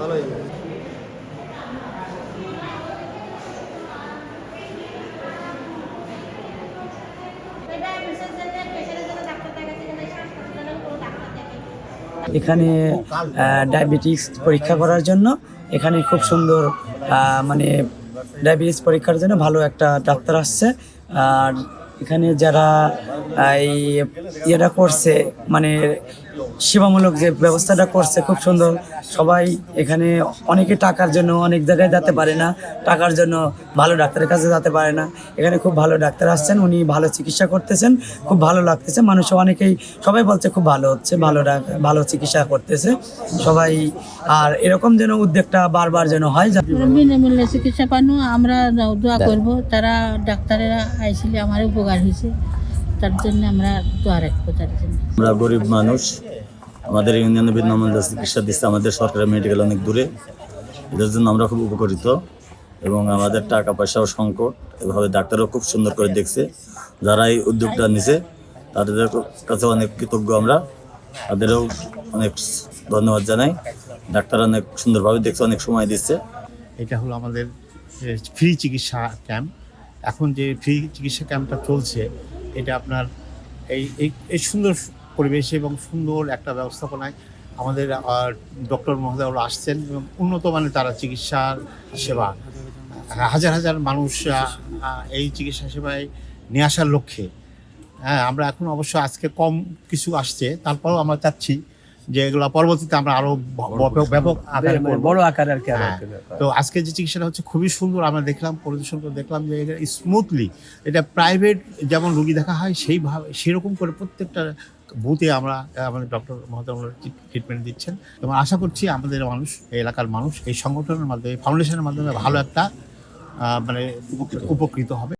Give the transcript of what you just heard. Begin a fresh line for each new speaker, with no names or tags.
ভালোই। এখানে
ডায়াবেটিস পরীক্ষা করার জন্য, এখানে খুব সুন্দর মানে ডায়াবেটিস পরীক্ষার জন্য ভালো একটা ডাক্তার আসছে। আর এখানে যারা এই ইয়েটা করছে মানে সেবামূলক যে ব্যবস্থাটা করছে খুব সুন্দর। সবাই এখানে অনেকে টাকার জন্য অনেক জায়গায় যেতে পারে না টাকার জন্য ভালো ডাক্তারের কাছে যেতে পারে না। এখানে খুব ভালো ডাক্তার আসছেন উনি ভালো চিকিৎসা করতেছেন খুব ভালো লাগতেছে। মানুষ অনেকেই সবাই বলছে খুব ভালো হচ্ছে ভালো ভালো চিকিৎসা করতেছে। সবাই আর এরকম যেন উদ্যোগটা বারবার যেন হয়
বিনামূল্যে চিকিৎসা পানো আমরা দোয়া করব তারা ডাক্তারেরা আইসিলে আমার উপকার হয়েছে তার জন্য আমরা দোয়া রাখব তার জন্য।
আমরা গরিব মানুষ আমাদের ইউনিয়নে বিনামূল্য চিকিৎসা দিচ্ছে, আমাদের সরকারি মেডিকেল অনেক দূরে। এদের জন্য আমরা খুব উপকৃত এবং আমাদের টাকা পয়সাও সংকট। এভাবে ডাক্তারও খুব সুন্দর করে দেখছে যারা এই উদ্যোগটা নিছে, তাদের কাছে অনেক কৃতজ্ঞ আমরা। তাদেরও অনেক ধন্যবাদ জানাই। ডাক্তার অনেক সুন্দরভাবে দেখছে, অনেক সময় দিচ্ছে।
এটা হলো আমাদের ফ্রি চিকিৎসা ক্যাম্প এখন যে ফ্রি চিকিৎসা ক্যাম্পটা চলছে, এটা আপনার এই এই সুন্দর পরিবেশে এবং সুন্দর একটা ব্যবস্থাপনায় আমাদের ডক্টর মহোদয়রা আসছেন এবং উন্নত মানের তারা চিকিৎসার সেবা হাজার হাজার মানুষ এই চিকিৎসা সেবায় নিয়ে আসার লক্ষ্যে হ্যাঁ আমরা এখন অবশ্য আজকে কম কিছু আসছে তারপরেও আমরা চাচ্ছি যে এগুলো পরবর্তীতে আমরা আরও ব্যাপক আকারে।
বড় আকার আর কি
হ্যাঁ, তো আজকে যে চিকিৎসাটা হচ্ছে খুবই সুন্দর আমরা দেখলাম পরিদর্শন করে দেখলাম যে এটা স্মুথলি এটা প্রাইভেট যেমন রুগী দেখা হয় সেইভাবে সেরকম করে প্রত্যেকটা বুথে আমরা আমাদের ডক্টর মহোদয় ট্রিটমেন্ট দিচ্ছেন। এবং আশা করছি আমাদের মানুষ, এই এলাকার মানুষ এই সংগঠনের মাধ্যমে ফাউন্ডেশনের মাধ্যমে ভালো একটা মানে উপকৃত হবে।